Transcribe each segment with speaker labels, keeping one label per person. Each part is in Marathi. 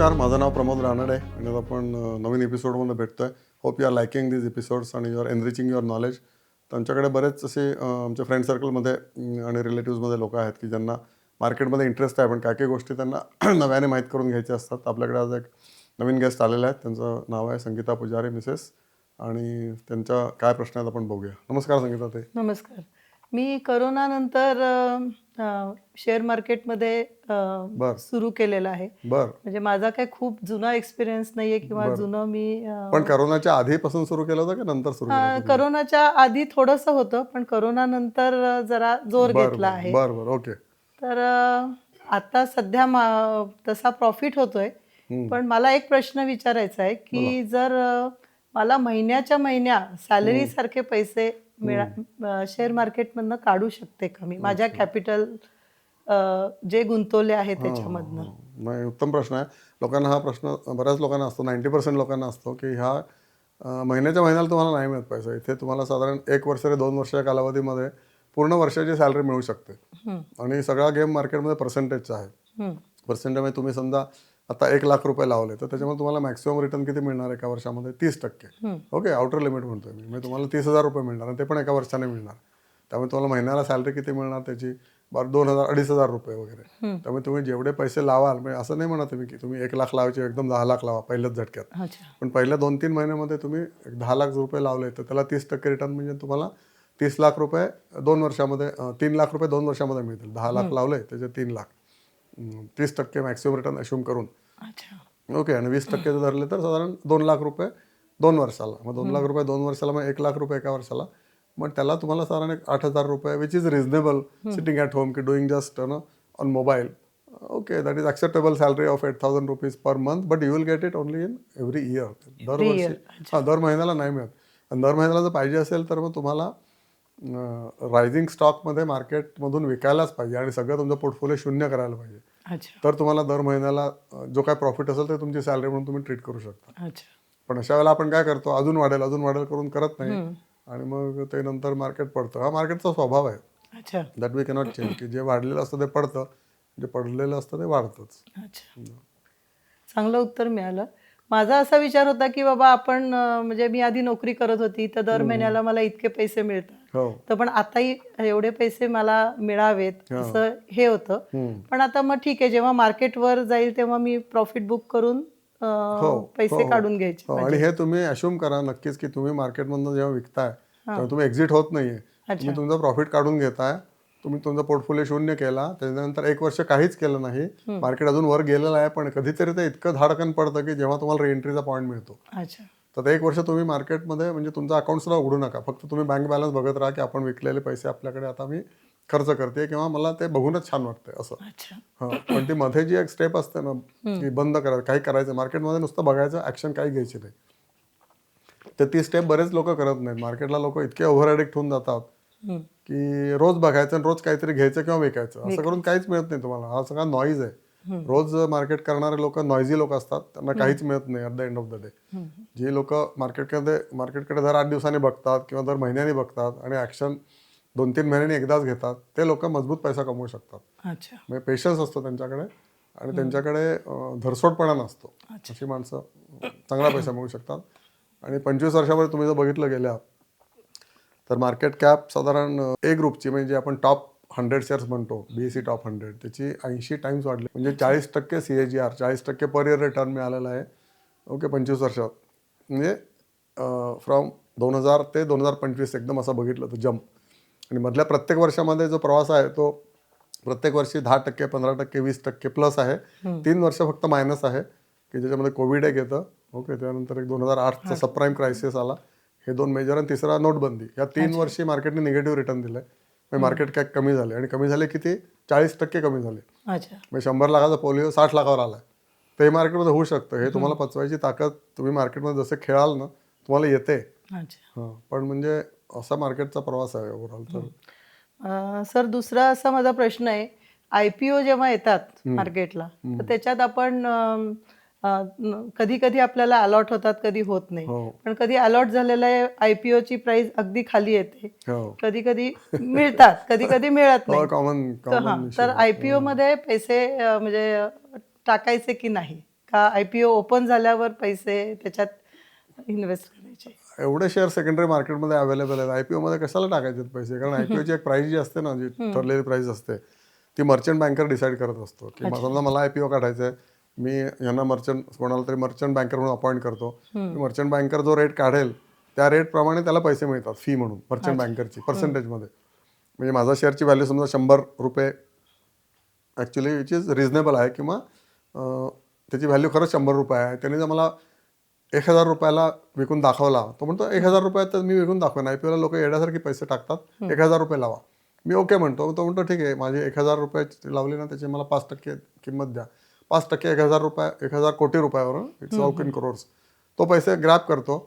Speaker 1: नमस्कार माझं नाव प्रमोद रानडे आणि आज आपण नवीन एपिसोडमध्ये भेटतोय. Hope you are liking this episodes आणि you are enriching your knowledge त्यांच्याकडे बरेच असे आमच्या फ्रेंड सर्कलमध्ये आणि रिलेटिव्समध्ये लोक आहेत की ज्यांना मार्केटमध्ये इंटरेस्ट आहे पण काय काय गोष्टी त्यांना नव्याने माहीत करून घ्यायच्या असतात. आपल्याकडे आज एक नवीन गेस्ट आलेले आहेत त्यांचं नाव आहे संगीता पुजारी मिसेस आणि त्यांच्या काय प्रश्न आहेत आपण बघूया. नमस्कार संगीता ते
Speaker 2: नमस्कार. मी करोनानंतर शेअर मार्केटमध्ये
Speaker 1: बर.
Speaker 2: सुरू केलेलं आहे.
Speaker 1: बर.
Speaker 2: म्हणजे माझा काही खूप जुना एक्सपिरियन्स नाहीये किंवा
Speaker 1: बर.
Speaker 2: जुनं मी अ,
Speaker 1: पण करोनाच्या आधीपासून सुरू केलं होतं की नंतर सुरू
Speaker 2: अ,
Speaker 1: केलं होतं?
Speaker 2: करोनाच्या आधी थोडंसं होतं पण करोनानंतर अ, जरा जोर घेतला आहे.
Speaker 1: बर बर. ओके.
Speaker 2: तर अ, आता सध्या मा- तसा प्रॉफिट होतोय.
Speaker 1: हम्म.
Speaker 2: पण मला एक प्रश्न विचारायचा आहे की जर अ, मला महिन्याच्या महिन्या सॅलरी सारखे पैसे मिळा शेअर मार्केटमधनं काढू शकते का मी? माझ्या कॅपिटल जे गुंतवले आहे त्याच्यामधनं.
Speaker 1: नाही उत्तम प्रश्न आहे. लोकांना हा प्रश्न बऱ्याच लोकांना असतो. नाईन्टी पर्सेंट लोकांना असतो की ह्या महिन्याच्या महिन्याला तुम्हाला नाही मिळत पैसा. इथे तुम्हाला साधारण एक वर्ष ते दोन वर्षाच्या कालावधीमध्ये पूर्ण वर्षाची सॅलरी मिळू शकते. आणि सगळा गेम मार्केटमध्ये पर्सेंटेजचा आहे. पर्सेंटेजमध्ये तुम्ही समजा आता एक लाख रुपये लावले तर त्याच्यामुळे तुम्हाला मॅक्सिमम रिटर्न किती मिळणार एका वर्षामध्ये? तीस टक्के. ओके आउटर लिमिट म्हणतोय मी. म्हणजे तुम्हाला तीस हजार रुपये मिळणार आणि ते पण एका वर्षाने मिळणार. त्यामुळे तुम्हाला महिन्याला सॅलरी किती मिळणार त्याची? बरं दोन हजार अडीच हजार रुपये वगैरे. त्यामुळे तुम्ही जेवढे पैसे लावाल म्हणजे असं नाही म्हणत मी की तुम्ही एक लाख लावायचे एकदम दहा लाख लावा पहिल्याच झटक्यात. पण पहिल्या दोन तीन महिन्यामध्ये तुम्ही एक दहा लाख रुपये लावले तर त्याला तीस टक्के रिटर्न म्हणजे तुम्हाला तीस लाख रुपये दोन वर्षामध्ये तीन लाख रुपये दोन वर्षामध्ये मिळतील. दहा लाख लावले त्याचे तीन लाख. तीस टक्के मॅक्सिमम रिटर्न अश्यूम करून.
Speaker 2: अच्छा.
Speaker 1: ओके आणि वीस टक्के जर धरले तर साधारण दोन लाख रुपये दोन वर्षाला. मग दोन लाख रुपये दोन वर्षाला मग एक लाख रुपये एका वर्षाला. मग त्याला तुम्हाला साधारण एक आठ हजार रुपये which is reasonable sitting at home की डुईंग जस्ट न on mobile okay that is acceptable salary of eight thousand rupees per month but you will get it only in every year दरवर्षी हां दर महिन्याला नाही मिळत. आणि दर महिन्याला जर पाहिजे असेल तर मग तुम्हाला रायझिंग स्टॉकमध्ये मार्केटमधून विकायलाच पाहिजे आणि सगळं तुमचं पोर्टफोलिओ शून्य करायला पाहिजे. तर तुम्हाला दर महिन्याला जो काय प्रॉफिट असेल ते तुमची सॅलरी म्हणून तुम्ही ट्रीट करू शकता. पण अशा वेळेला आपण काय करतो अजून वाढेल अजून वाढेल करून करत नाही. आणि मग ते नंतर मार्केट पडतं. हा मार्केटचा स्वभाव आहे. दॅट वी कॅनॉट चेंज की जे वाढलेलं असतं ते पडतं. जे पडलेलं असतं ते वाढतंच.
Speaker 2: चांगलं उत्तर मिळालं. माझा असा विचार होता की बाबा आपण म्हणजे मी आधी नोकरी करत होती तर दर महिन्याला मला इतके पैसे मिळतात.
Speaker 1: हो.
Speaker 2: तर पण आताही एवढे पैसे मला मिळावेत असं हे होतं. पण आता मग ठीक आहे जेव्हा मार्केटवर जाईल तेव्हा मी प्रॉफिट बुक करून
Speaker 1: हो,
Speaker 2: पैसे
Speaker 1: हो.
Speaker 2: काढून घ्यायचे.
Speaker 1: हो आणि हे तुम्ही अश्युम करा नक्कीच की तुम्ही मार्केटमधनं जेव्हा विकताय तेव्हा तुम्ही एक्झिट होत नाहीये. तुम्ही तुमचं प्रॉफिट काढून घेताय तुम्ही तुमचा पोर्टफोलिओ शून्य केला त्याच्यानंतर एक वर्ष काहीच केलं नाही. मार्केट अजून वर गेलेलं आहे पण कधीतरी ते इतकं धाडकन पडतं की जेव्हा तुम्हाला रिएंट्रीचा पॉईंट मिळतो. तर एक वर्ष तुम्ही मार्केटमध्ये म्हणजे तुमचा अकाउंट सुद्धा उघडू नका. फक्त तुम्ही बँक बॅलन्स बघत राहा की आपण विकलेले पैसे आपल्याकडे आता मी खर्च करते किंवा मला ते बघूनच छान वाटतंय असं. हा. पण ती मध्ये जी एक स्टेप असते ना की बंद करायचं काही करायचं मार्केटमध्ये नुसतं बघायचं ऍक्शन काही घ्यायची नाही. तर ती स्टेप बरेच लोक करत नाहीत. मार्केटला लोक इतके ओव्हर ॲडिक्ट होऊन जातात. की रोज बघायचं आणि रोज काहीतरी घ्यायचं किंवा विकायचं. असं करून काहीच मिळत नाही तुम्हाला. हा सगळा नॉईज आहे. रोज मार्केट करणारे लोक नॉईझी लोक असतात त्यांना काहीच मिळत नाही at the end of the day जी लोक मार्केटकडे मार्केटकडे दर आठ दिवसांनी बघतात किंवा दर महिन्यानी बघतात आणि ऍक्शन दोन तीन महिन्यांनी एकदाच घेतात ते लोक मजबूत पैसा कमवू शकतात. म्हणजे पेशन्स असतो त्यांच्याकडे आणि त्यांच्याकडे अं, धरसोटपणा नसतो. अशी माणसं चांगला पैसा मिळू शकतात. आणि पंचवीस वर्षामध्ये तुम्ही जर बघितलं गेल्या तर मार्केट कॅप साधारण ए ग्रुपची म्हणजे आपण टॉप हंड्रेड शेअर्स म्हणतो B S C top hundred त्याची ऐंशी टाइम्स वाढली. म्हणजे चाळीस टक्के सी ए जी आर चाळीस टक्के पर इयर रिटर्न मिळालेला आहे. ओके पंचवीस वर्षात म्हणजे फ्रॉम दोन हजार ते दोन हजार पंचवीस एकदम असं बघितलं तर जम्प आणि मधल्या प्रत्येक वर्षामध्ये जो प्रवास आहे तो प्रत्येक वर्षी दहा टक्के पंधरा टक्के वीस टक्के प्लस आहे. तीन वर्ष फक्त मायनस आहे की ज्याच्यामध्ये कोविड एक येतं. ओके त्यानंतर एक दोन हजार आठचा सबप्राईम क्रायसिस आला. हे दोन मेजर आणि तिसरा नोटबंदी. या तीन वर्षी मार्केटने निगेटिव्ह रिटर्न दिलंय. म्हणजे मार्केट कॅप कमी झाले आणि कमी झाले किती? चाळीस टक्के कमी झाले. म्हणजे शंभर लाखाचा पोलिओ साठ लाखावर आलाय. तर हे मार्केटमध्ये होऊ शकतं. हे तुम्हाला पचवायची ताकद तुम्ही मार्केटमध्ये जसे खेळाल ना तुम्हाला येते. पण म्हणजे असा मार्केटचा प्रवास आहे ओव्हरऑल तर.
Speaker 2: सर दुसरा असा माझा प्रश्न आहे. आय पी ओ जेव्हा येतात मार्केटला तर त्याच्यात आपण कधी कधी आपल्याला अलॉट होतात कधी होत नाही.
Speaker 1: हो.
Speaker 2: पण कधी अलॉट झालेल्या आय पी ओची प्राइस अगदी खाली येते.
Speaker 1: हो.
Speaker 2: कधी कधी मिळतात कधी कधी मिळत नाही. तर हा
Speaker 1: कॉमन
Speaker 2: तर आय पी ओ मध्ये पैसे म्हणजे टाकायचे की नाही? का आय पी ओ ओपन झाल्यावर पैसे त्याच्यात इन्व्हेस्ट करायचे?
Speaker 1: एवढे शेअर सेकंडरी मार्केटमध्ये अवेलेबल आहेत. आयपीओ मध्ये कशाला टाकायचे पैसे? कारण आयपीओ ची एक प्राइस जी असते ना जी ठरलेली प्राइस असते ती मर्चंट बँकर डिसाईड करत असतो की समजा मला आयपीओ काढायचं आहे मी यांना मर्चंट कोणाला तरी मर्चंट बँकर म्हणून अपॉइंट करतो. मर्चंट बँकर जो रेट काढेल त्या रेट प्रमाणे त्याला पैसे मिळतात फी म्हणून मर्चंट बँकरची पर्सेंटेजमध्ये म्हणजे माझा शेअरची व्हॅल्यू समजा शंभर रुपये ॲक्च्युली विच इज रिझनेबल आहे किंवा त्याची व्हॅल्यू खरंच शंभर रुपये आहे. त्याने जर मला एक हजार रुपयाला विकून दाखवला तो म्हणतो एक हजार रुपयात तर मी विकून दाखवेन आय पी एला लोक येण्यासारखे पैसे टाकतात एक हजार रुपये लावा. मी ओके म्हणतो तो म्हणतो ठीक आहे माझे एक हजार रुपये लावले ना त्याचे मला पाच टक्के किंमत द्या. पाच टक्के एक हजार रुपये एक हजार कोटी रुपयावर इट्स ऑफ इन करोड्स तो पैसे ग्रॅप करतो.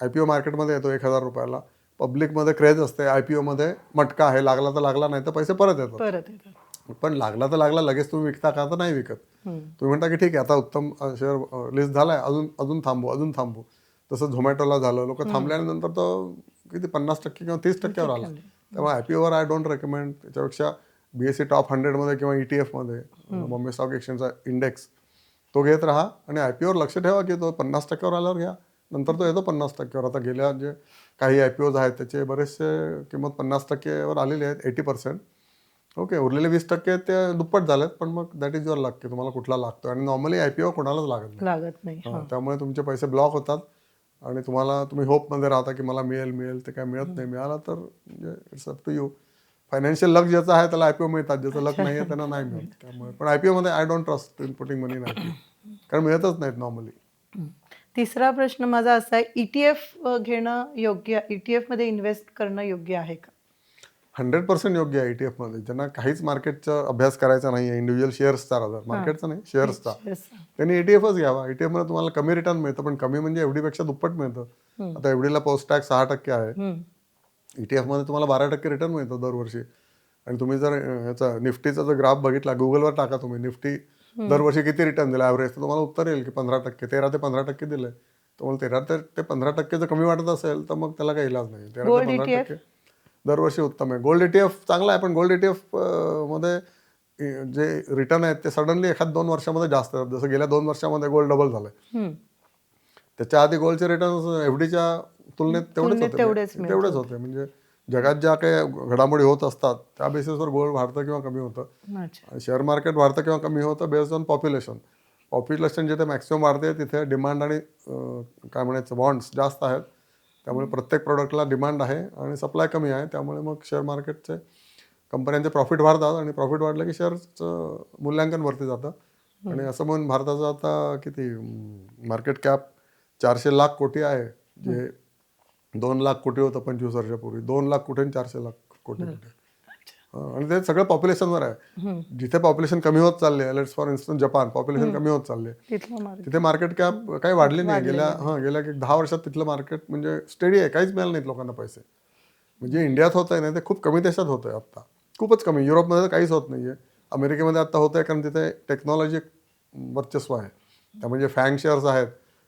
Speaker 1: आय पी ओ मार्केटमध्ये येतो एक हजार रुपयाला. पब्लिकमध्ये क्रेज असते. आय पी ओमध्ये मटका आहे लागला तर लागला नाही तर पैसे परत येतात. पण लागला तर लागला लगेच तुम्ही विकता का तर नाही विकत. तुम्ही म्हणता की ठीक आहे आता उत्तम शेअर लिस्ट झालाय अजून अजून थांबू अजून थांबू. तसं झोमॅटोला झालं लोक थांबल्यानंतर तो किती पन्नास टक्के किंवा तीस टक्क्यावर आला. त्यामुळे आयपीओवर आय डोंट रेकमेंड त्याच्यापेक्षा बीएससी टॉप हंड्रेडमध्ये किंवा E ETF मध्ये बॉम्बे स्टॉक एक्सचेंजचा इंडेक्स तो घेत राहा आणि आयपीओवर लक्ष ठेवा की तो पन्नास टक्क्यावर आल्यावर घ्या. नंतर तो येतो पन्नास टक्क्यावर. आता गेल्या जे काही आयपीओज आहेत त्याचे बरेचसे किंमत पन्नास टक्केवर आलेले आहेत एटी पर्सेंट ओके उरलेले वीस टक्के ते दुप्पट झालेत पण मग दॅट इज युअर लक की तुम्हाला कुठला लागतो आणि नॉर्मली आयपीओ कोणालाच लागत नाही.
Speaker 2: लागत नाही
Speaker 1: त्यामुळे तुमचे पैसे ब्लॉक होतात आणि तुम्हाला तुम्ही होपमध्ये राहता की मला मिळेल मिळेल ते काय मिळत नाही. मिळाला तर it's up to you financial luck ज्याचं आहे त्याला आयपीओ मिळतात. ज्याचं लक नाही आहे त्यांना नाही मिळत. त्यामुळे पण आयपीओ मध्ये I don't trust in putting money नाही कारण मिळतच नाहीत नॉर्मली.
Speaker 2: तिसरा प्रश्न माझा असा आहे ईटीएफ घेणं योग्य ईटीएफमध्ये इन्व्हेस्ट करणं योग्य आहे का?
Speaker 1: हंड्रेड पर्सेंट योग्य आहे ETF मध्ये. ज्यांना काहीच मार्केटचा अभ्यास करायचा नाही आहे इंडिव्हिज्युअल शेअर्सचा राहतात मार्केटचा नाही शेअर्सचा. त्यांनी एटीएफच घ्यावा. ETF मध्ये तुम्हाला कमी रिटर्न मिळतं पण कमी म्हणजे एवढीपेक्षा दुप्पट मिळतं. आता एवढीला पोस्ट टॅक्स सहा टक्के आहे.
Speaker 2: हं.
Speaker 1: ETF मध्ये तुम्हाला बारा टक्के रिटर्न मिळतं दरवर्षी. आणि तुम्ही जर अं, ह्याचा निफ्टीचा जर ग्राफ बघितला गुगलवर टाका तुम्ही निफ्टी दरवर्षी किती रिटर्न दिला? ॲव्हरेज तर तुम्हाला उत्तर येईल की पंधरा टक्के तेरा ते पंधरा टक्के दिले तुम्हाला तेरा ते ते पंधरा टक्के जर कमी वाटत असेल तर मग त्याला काही इलाज नाही. तेरा ते पंधरा
Speaker 2: ETF?
Speaker 1: टक्के दरवर्षी उत्तम आहे. गोल्ड ETF चांगला आहे पण गोल्ड ETF मध्ये अं, जे रिटर्न आहेत ते सडनली एखाद दोन वर्षामध्ये जास्त जसं गेल्या दोन वर्षामध्ये गोल्ड डबल झालंय.
Speaker 2: हं.
Speaker 1: त्याच्या आधी गोल्डचे रिटर्न एफडीच्या तुलनेत तेवढेच
Speaker 2: तेवढेच
Speaker 1: म्हणजे तेवढेच होते. म्हणजे जगात ज्या काही घडामोडी होत असतात त्या बेसिसवर गोल्ड वाढतं किंवा कमी होतं. शेअर मार्केट वाढतं किंवा कमी होतं बेस्ड ऑन पॉप्युलेशन पॉप्युलेशन जिथे मॅक्सिमम वाढते तिथे डिमांड आणि काय म्हणायचं बॉन्ड्स जास्त आहेत. त्यामुळे प्रत्येक प्रोडक्टला डिमांड आहे आणि सप्लाय कमी आहे. त्यामुळे मग शेअर मार्केटचे कंपन्यांचे प्रॉफिट वाढतात आणि प्रॉफिट वाढलं की शेअरचं मूल्यांकन वरती जातं. आणि असं म्हणून भारताचं आता किती मार्केट कॅप चारशे लाख कोटी आहे जे दोन लाख कोटी होतं पंचवीस वर्षापूर्वी. दोन लाख कोटी आणि चारशे लाख कोटी. आणि ते सगळं पॉप्युलेशनवर आहे. जिथे पॉप्युलेशन कमी होत चालले let's for instance Japan population कमी होत चालले. तिथे मार्केट कॅप काही वाढली नाही. गेल्या हा गेल्या एक दहा वर्षात तिथलं मार्केट म्हणजे स्टेडी आहे. काहीच मिळालं नाहीत लोकांना पैसे. म्हणजे इंडियात होत आहे ना ते खूप कमी देशात होत आहे आत्ता. खूपच कमी. युरोपमध्ये तर काहीच होत नाहीये. अमेरिकेमध्ये आता होत आहे कारण तिथे टेक्नॉलॉजी वर्चस्व आहे. त्यामुळे जे फॅंग शेअर्स आहेत.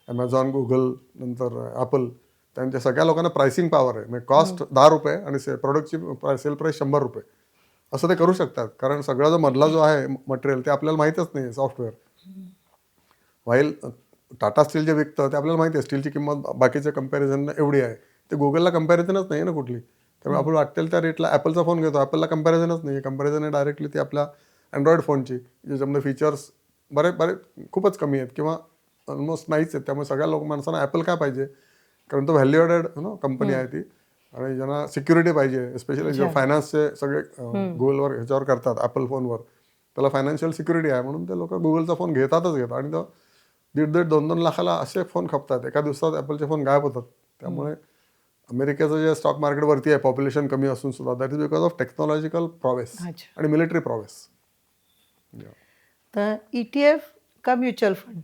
Speaker 1: ॲमेझॉन गुगल नंतर ॲपल त्यांच्या सगळ्या लोकांना प्राइसिंग पॉवर आहे. म्हणजे कॉस्ट दहा रुपये आणि से प्रोडक्टची सेल प्राईस शंभर रुपये. असं ते करू शकतात. कारण सगळा जो मधला जो आहे मटेरियल ते आपल्याला माहीतच नाही सॉफ्टवेअर व्हाईल टाटा स्टील जे विकतं ते आपल्याला माहिती आहे स्टीलची किंमत बाकीच्या कंपॅरिझन एवढी आहे. ते गुगलला कम्पॅरिझनच नाही ना कुठली. त्यामुळे आपण वाटेल त्या रेटला ॲपलचा फोन घेतो. ॲपलला कम्पॅरिझनच नाही कंपॅरिझन आहे डायरेक्टली ती आपल्या अँड्रॉइड फोनची ज्याच्यामध्ये फीचर्स बरे बरे खूपच कमी आहेत किंवा ऑलमोस्ट नाहीच आहेत. त्यामुळे सगळ्या लोक माणसांना ॲपल काय पाहिजे? कारण तो व्हॅल्युएडेड नो कंपनी आहे ती. आणि ज्यांना सिक्युरिटी पाहिजे स्पेशली जे फायनान्सचे सगळे गुगलवर ह्याच्यावर करतात ॲपल फोनवर त्याला फायनान्शियल सिक्युरिटी आहे म्हणून ते लोक गुगलचा फोन घेतातच घेतात. आणि तो दीड दीड दोन दोन लाखाला असे फोन खपतात. एका दिवसात ॲपलचे फोन गायब होतात. त्यामुळे अमेरिकेचं जे स्टॉक मार्केट वरती आहे पॉप्युलेशन कमी असून सुद्धा that is because of technological prowess आणि मिलिटरी प्रॉवेस
Speaker 2: तर ईटीएफ का म्युच्युअल फंड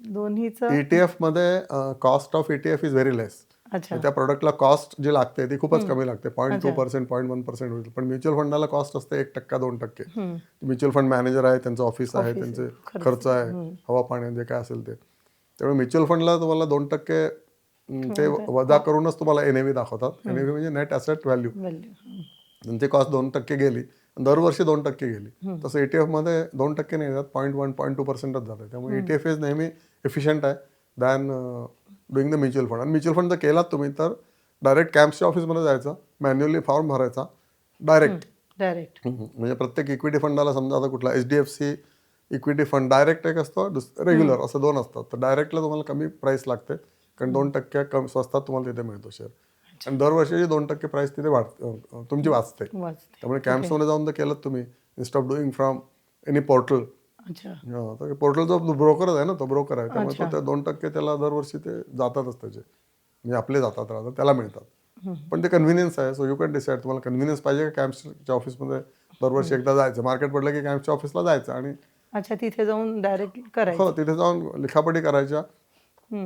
Speaker 2: दोन्हीचं?
Speaker 1: ETF E मध्ये cost of ETF is very less
Speaker 2: अच्छा.
Speaker 1: त्या प्रोडक्टला कॉस्ट जी लागते ती खूपच कमी लागते point two percent point one percent होईल. पण म्युच्युअल फंडाला कॉस्ट असते एक टक्का दोन टक्के. म्युच्युअल फंड मॅनेजर आहे त्यांचं ऑफिस आहे त्यांचे खर्च. आहे हवा पाणी जे काय असेल ते. त्यामुळे म्युच्युअल फंडला तुम्हाला दोन टक्के ते वजा करूनच तुम्हाला एनएव्ही दाखवतात. एनएव्ही म्हणजे नेट ॲसेट व्हॅल्यू त्यांची कॉस्ट दोन टक्के गेली दरवर्षी दोन टक्के गेली. तसं ETF मध्ये दोन टक्के नाही जात पॉईंट वन पॉईंट टू पर्सेंटच जाते त्यामुळे एटीएफ इज नेहमी एफिशियंट आहे than doing the mutual fund आणि म्युच्युअल फंड जर केलात तुम्ही तर डायरेक्ट कॅम्पच्या ऑफिसमध्ये जायचं मॅन्युअली फॉर्म भरायचा डायरेक्ट
Speaker 2: डायरेक्ट
Speaker 1: म्हणजे प्रत्येक इक्विटी फंडाला समजा आता कुठला H D F C equity fund direct एक असतो रेग्युलर असं दोन असतात. तर डायरेक्टला तुम्हाला कमी प्राइस लागते कारण दोन टक्के कम स्वस्तात तुम्हाला तिथे मिळतो शेअर आणि दरवर्षी दोन टक्के प्राइस तिथे वाढ अं, तुमची वाचते.
Speaker 2: वाचते.
Speaker 1: त्यामुळे कॅम्प्समध्ये जाऊन जर केलं तुम्ही instead of doing from any portal
Speaker 2: अच्छा.
Speaker 1: तर पोर्टल जो ब्रोकरच आहे ना तो ब्रोकर आहे. त्यामुळे तो त्या दोन टक्के त्याला दरवर्षी ते जातातच त्याचे. म्हणजे आपले जातात राहतात त्याला मिळतात. पण ते कन्व्हिनियन्स आहे. सो यू कॅन डिसाईड तुम्हाला कन्व्हिनियन्स पाहिजे का कॅम्प्सच्या ऑफिसमध्ये दरवर्षी एकदा जायचं? मार्केट पडलं की कॅम्पच्या ऑफिसला जायचं आणि
Speaker 2: अच्छा तिथे जाऊन डायरेक्ट करायचं.
Speaker 1: हो तिथे जाऊन लिखापटी करायच्या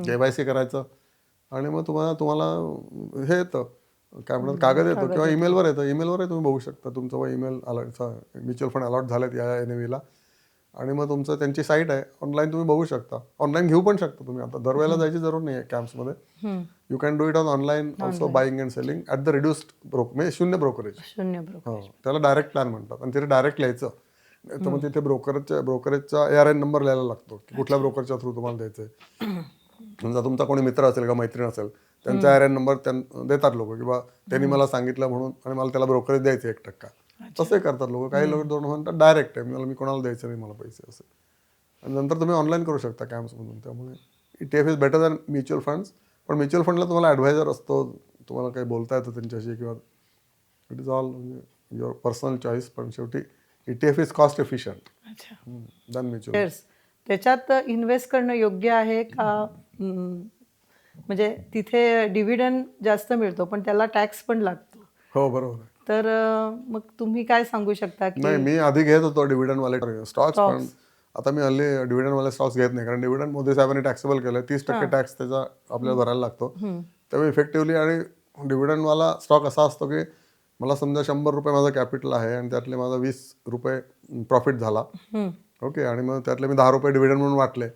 Speaker 1: केवायसी करायचं आणि मग तुम्हाला तुम्हाला हे येतं. काय म्हणतात कागद येतो किंवा ईमेलवर येतं. ईमेलवर तुम्ही बघू शकता. तुमचं email allot mutual fund allot झालेत या एन ला. आणि मग तुमचं त्यांची साईट आहे. ऑनलाईन तुम्ही बघू शकता. ऑनलाईन घेऊ पण शकता तुम्ही. आता दरवेळेला जायची जरूर नाही आहे कॅम्प्समध्ये you can do it on online also buying and selling at the reduced broke म्हणजे शून्य ब्रोकरेज
Speaker 2: शून्य
Speaker 1: हो. त्याला डायरेक्ट प्लॅन म्हणतात. आणि तिथे डायरेक्ट लिहायचं. तर मग तिथे ब्रोकरच्या ब्रोकरेजचा ए आर एन नंबर लिहायला लागतो. की कुठल्या ब्रोकरच्या थ्रू तुम्हाला द्यायचंय. समजा तुमचा कोणी मित्र असेल का मैत्रीण असेल त्यांचा आर एन नंबर देतात लोक. किंवा त्यांनी मला सांगितलं म्हणून आणि मला त्याला ब्रोकरेज द्यायचं एक टक्का. तसे करतात लोक. काही लोक दोन म्हणतात डायरेक्ट आहे. मला मी कोणाला द्यायचं नाही मला पैसे असे. आणि नंतर तुम्ही ऑनलाईन करू शकता कॅम्प्समधून त्यामुळे E T F is better than mutual funds पण म्युच्युअल फंडला तुम्हाला ॲडवायझर असतो. तुम्हाला काही बोलता येतं त्यांच्याशी किंवा इट इज ऑल म्हणजे युअर पर्सनल चॉईस पण शेवटी E T F is cost efficient
Speaker 2: अच्छा.
Speaker 1: दॅन म्युच्युअल
Speaker 2: त्याच्यात इन्व्हेस्ट करणं योग्य आहे का? म्हणजे तिथे डिव्हिडंड जास्त मिळतो पण त्याला टॅक्स पण लागतो.
Speaker 1: हो बरोबर
Speaker 2: तर मग तुम्ही काय सांगू शकता की
Speaker 1: नाही मी आधी घेत होतो डिव्हिडंड वाले स्टॉक्स पण आता मी हल्ली डिव्हिडंड वाले स्टॉक्स घेत नाही कारण डिव्हिडंड मोदी साहेबांनी टॅक्सेबल केलं तीस टक्के टॅक्स त्याचा आपल्याला भरायला लागतो. त्यामुळे इफेक्टिव्हली आणि डिव्हिडंड वाला स्टॉक असा असतो की मला समजा शंभर रुपये माझं कॅपिटल आहे आणि त्यातले माझा वीस रुपये प्रॉफिट झाला. ओके आणि मग त्यातले मी दहा रुपये डिव्हिडंड म्हणून वाटले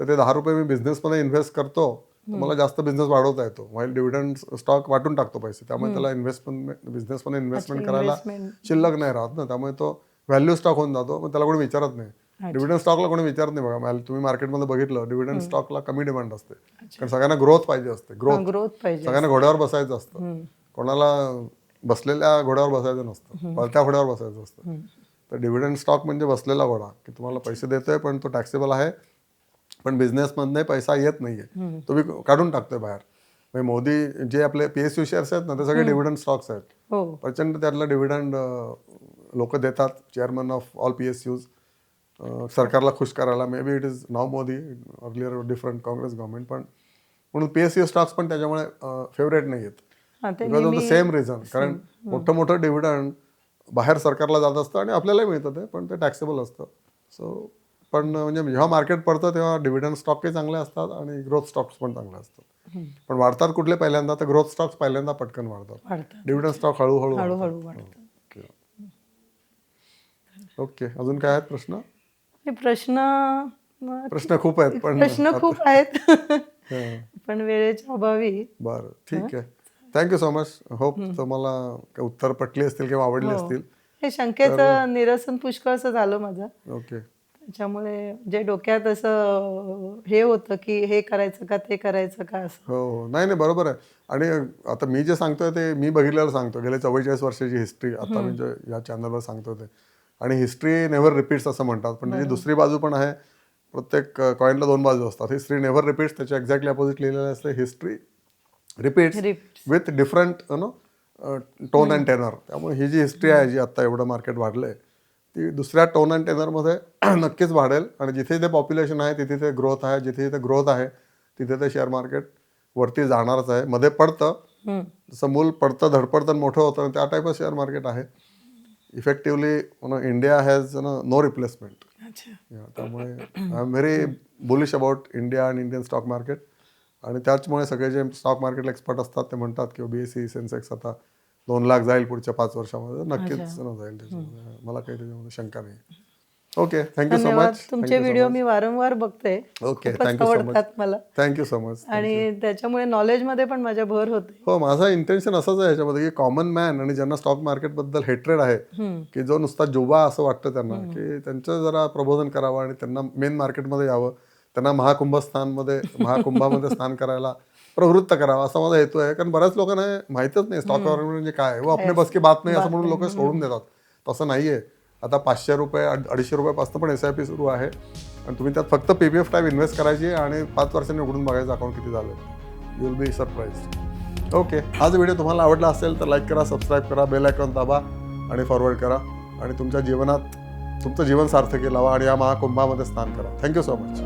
Speaker 1: तर ते दहा रुपये मी बिझनेसमध्ये इन्व्हेस्ट करतो. मला जास्त बिझनेस वाढवता येतो. वाईल डिव्हिडंड स्टॉक वाटून टाकतो पैसे त्यामुळे त्याला इन्व्हेस्टमेंट बिझनेसमध्ये इन्व्हेस्टमेंट करायला. शिल्लक नाही राहत ना. त्यामुळे तो व्हॅल्यू स्टॉक होऊन जातो. मग त्याला कोणी विचारत नाही. डिव्हिडंड स्टॉकला कोणी विचारत नाही बघा. तुम्ही मार्केटमध्ये बघितलं डिव्हिडंड स्टॉकला कमी डिमांड असते. कारण सगळ्यांना ग्रोथ पाहिजे असते. ग्रोथ
Speaker 2: ग्रोथ पाहिजे
Speaker 1: सगळ्यांना घोड्यावर बसायचं असतं. कोणाला बसलेल्या घोड्यावर बसायचं नसतं. पळत्या घोड्यावर बसायचं असतं. तर डिव्हिडंड स्टॉक म्हणजे बसलेला घोडा की तुम्हाला पैसे देतोय पण तो टॅक्सेबल आहे. पण बिझनेसमधने पैसा येत नाहीये. तो मी काढून टाकतोय बाहेर. म्हणजे मोदी जे आपले पीएसयू शेअर्स आहेत ना ते सगळे डिव्हिडंड स्टॉक्स आहेत.
Speaker 2: हो.
Speaker 1: प्रचंड त्यातला डिव्हिडंड लोक देतात. Chairman of all P S Us सरकारला खुश करायला. Maybe it is now Modi earlier different Congress government पण म्हणून पी एस यू स्टॉक्स पण त्याच्यामुळे फेवरेट नाही आहेत because of the same reason कारण मोठं मोठं डिव्हिडंड बाहेर सरकारला जात असतं आणि आपल्यालाही मिळतं ते पण ते टॅक्सेबल असतं. सो पण म्हणजे जेव्हा मार्केट पडतं तेव्हा डिव्हिडंड स्टॉकही चांगले असतात आणि ग्रोथ स्टॉक्स पण चांगले असतात. पण वाढतात कुठले पहिल्यांदा तर ग्रोथ स्टॉक्स पहिल्यांदा पटकन वाढतात.
Speaker 2: वाढतं
Speaker 1: डिव्हिडंड स्टॉक हळूहळू ओके. अजून काय आहेत प्रश्न?
Speaker 2: हे प्रश्न
Speaker 1: प्रश्न खूप आहेत पण
Speaker 2: प्रश्न खूप आहेत. पण वेळेच्या अभावी.
Speaker 1: बरं. ठीक आहे. थँक्यू सो मच होप तुम्हाला उत्तर पटली असतील किंवा आवडली
Speaker 2: हो.
Speaker 1: असतील.
Speaker 2: हे शंकेचं निरसन पुष्कळसं झालं माझं.
Speaker 1: ओके.
Speaker 2: त्याच्यामुळे जे डोक्यात असं हे होतं की हे करायचं का ते करायचं का असं.
Speaker 1: हो हो. नाही नाही बरोबर आहे. आणि आता मी जे सांगतोय ते मी बघितलेलं सांगतो गेल्या चव्वेचाळीस वर्षाची हिस्ट्री आता मी जे या चॅनलवर सांगतोय ते. आणि हिस्ट्री नेव्हर रिपीट्स असं म्हणतात. पण त्याची दुसरी बाजू पण आहे. प्रत्येक कॉईनला दोन बाजू असतात. हिस्ट्री नेव्हर रिपीट्स त्याच्या एक्झॅक्टली अपोजिट लिहिलेलं असते. History repeats. With different no tone and tenor त्यामुळे ही जी हिस्ट्री आहे जी आता एवढं मार्केट वाढलंय ती दुसऱ्या टोन अँड टेनरमध्ये नक्कीच वाढेल. आणि जिथे ते पॉप्युलेशन आहे तिथे ते ग्रोथ आहे जिथे ते ग्रोथ आहे तिथे ते शेअर मार्केट वरती जाणारच आहे. मध्ये पडतं.
Speaker 2: जसं
Speaker 1: मूल पडतं धडपडतं मोठं होतं त्या टाईप शेअर मार्केट आहे. Effectively India has no replacement त्यामुळे I am very bullish about India आणि इंडियन स्टॉक मार्केट आणि त्याचमुळे सगळे जे स्टॉक मार्केटला एक्सपर्ट असतात ते म्हणतात की बी एस सी सेन्सेक्स आता दोन लाख जाईल पुढच्या पाच वर्षामध्ये नक्कीच जाईल त्याच्यामध्ये. मला काही त्याच्यामध्ये शंका नाही. Okay thank you so much
Speaker 2: तुमचे व्हिडिओ मी वारंवार बघते.
Speaker 1: ओके
Speaker 2: खूपच
Speaker 1: थँक्यू सो मच
Speaker 2: आवडतात मला.
Speaker 1: थँक्यू सो मच
Speaker 2: आणि त्याच्यामुळे नॉलेजमध्ये पण माझ्या भर होते.
Speaker 1: हो माझा इंटेन्शन असंच आहे याच्यामध्ये की कॉमन मॅन आणि ज्यांना स्टॉक मार्केटबद्दल हेट्रेड आहे की जो नुसता जोबा असं वाटतं त्यांना की त्यांचं जरा प्रबोधन करावं आणि त्यांना मेन मार्केटमध्ये यावं त्यांना महाकुंभ स्थानमध्ये महाकुंभामध्ये स्नान करायला प्रवृत्त करावं असा माझा हेतू आहे. कारण बऱ्याच लोकांना माहीतच नाही स्टॉक मार्केट म्हणजे काय आहे. व आपले बस की बात नाही असं म्हणून लोक सोडून देतात. तसं नाहीये. आता पाचशे रुपये अड- अडीचशे रुपयापासून पण एस आय पी सुरू आहे. आणि तुम्ही त्यात फक्त P P F type invest करायची आणि पाच वर्षांनी उघडून बघायचं अकाउंट किती झालं you will be surprise okay हा जर व्हिडिओ तुम्हाला आवडला असेल तर लाईक करा सबस्क्राईब करा बेल आयकॉन दाबा आणि फॉरवर्ड करा. आणि तुमच्या जीवनात तुमचं जीवन सार्थकी लावा आणि या महाकुंभामध्ये स्नान करा. Thank you so much